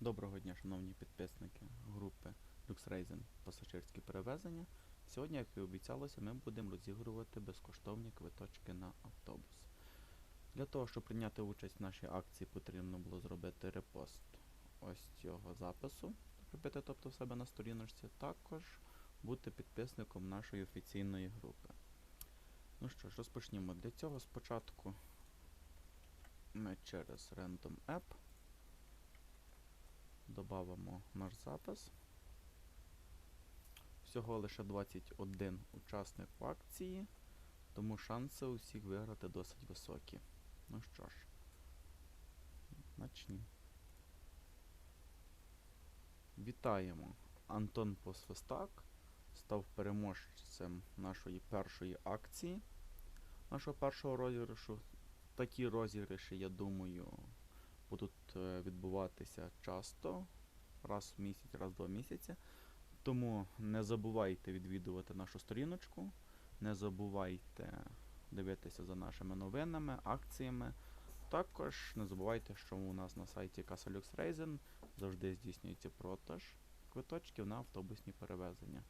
Доброго дня, шановні підписники групи LuxRaisen пасажирські перевезення. Сьогодні, як і обіцялося, ми будемо розігрувати безкоштовні квиточки на автобус. Для того, щоб прийняти участь в нашій акції, потрібно було зробити репост ось цього запису, робити тобто в себе на сторіночці, також бути підписником нашої офіційної групи. Ну що ж, розпочнімо. Для цього спочатку ми через Random App Добавимо наш запис. Всього лише 21 учасник в акції, тому шанси у всіх виграти досить високі. Ну що ж, начні. Вітаємо! Антон Посвистак став переможцем нашої першої акції, нашого першого розіграшу. Такі розіграші, я думаю, будуть е, відбуватися часто, раз в місяць, раз в два місяці. Тому не забувайте відвідувати нашу сторіночку, не забувайте дивитися за нашими новинами, акціями. Також не забувайте, що у нас на сайті Casa Lux завжди здійснюється продаж квиточків на автобусні перевезення.